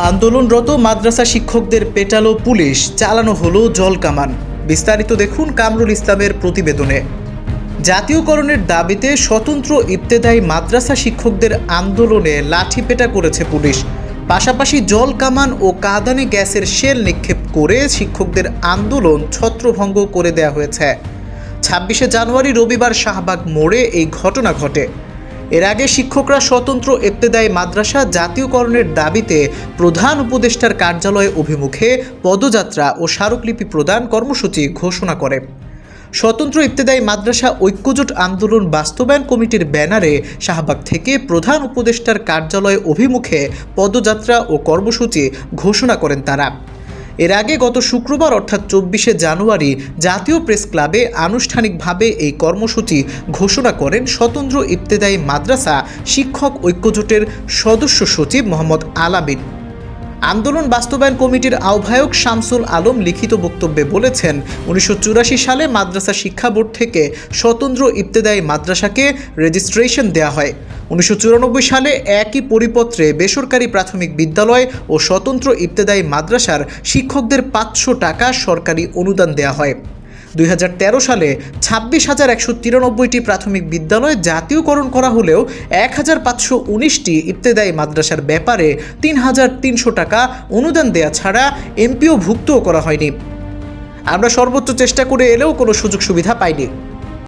আন্দোলনরত মাদ্রাসা শিক্ষকদের পেটালো পুলিশ, চালানো হলো জল কামান। বিস্তারিত দেখুন কামরুল ইসলামের প্রতিবেদনে। জাতীয়করণের দাবিতে স্বতন্ত্র ইবতেদায়ী মাদ্রাসা শিক্ষকদের আন্দোলনে লাঠিপেটা করেছে পুলিশ। পাশাপাশি জল কামান ও কাঁদানে গ্যাসের শেল নিক্ষেপ করে শিক্ষকদের আন্দোলন ছত্রভঙ্গ করে দেয়া হয়েছে। ছাব্বিশে জানুয়ারি রবিবার শাহবাগ মোড়ে এই ঘটনা ঘটে। এর আগে শিক্ষকরা স্বতন্ত্র ইবতেদায়ী মাদ্রাসা জাতীয়করণের দাবিতে প্রধান উপদেষ্টার কার্যালয় অভিমুখে পদযাত্রা ও স্মারকলিপি প্রদান কর্মসূচি ঘোষণা করে। স্বতন্ত্র ইবতেদায়ী মাদ্রাসা ঐক্যজোট আন্দোলন বাস্তবায়ন কমিটির ব্যানারে শাহবাগ থেকে প্রধান উপদেষ্টার কার্যালয় অভিমুখে পদযাত্রা ও কর্মসূচি ঘোষণা করেন তারা। এর আগে গত শুক্রবার, অর্থাৎ চব্বিশে জানুয়ারি, জাতীয় প্রেস ক্লাবে আনুষ্ঠানিকভাবে এই কর্মসূচি ঘোষণা করেন স্বতন্ত্র ইবতেদায়ী মাদ্রাসা শিক্ষক ঐক্যজোটের সদস্য সচিব মোহাম্মদ আলামিন। আন্দোলন বাস্তবায়ন কমিটির আহ্বায়ক শামসুল আলম লিখিত বক্তব্যে বলেছেন, উনিশশো চুরাশি সালে মাদ্রাসা শিক্ষা বোর্ড থেকে স্বতন্ত্র ইবতেদায়ী মাদ্রাসাকে রেজিস্ট্রেশন দেওয়া হয়। উনিশশো চুরানব্বই সালে একই পরিপত্রে বেসরকারি প্রাথমিক বিদ্যালয় ও স্বতন্ত্র ইবতেদায়ী মাদ্রাসার শিক্ষকদের পাঁচশো টাকা সরকারি অনুদান দেওয়া হয়। দুই হাজার তেরো সালে ছাব্বিশ হাজার একশো তিরানব্বইটি প্রাথমিক বিদ্যালয় জাতীয়করণ করা হলেও এক হাজার পাঁচশো উনিশটি ইবতেদায়ী মাদ্রাসার ব্যাপারে তিন হাজার তিনশো টাকা অনুদান দেয়া ছাড়া এমপিও ভুক্তও করা হয়নি। আমরা সর্বোচ্চ চেষ্টা করে এলেও কোনো সুযোগ সুবিধা পাইনি।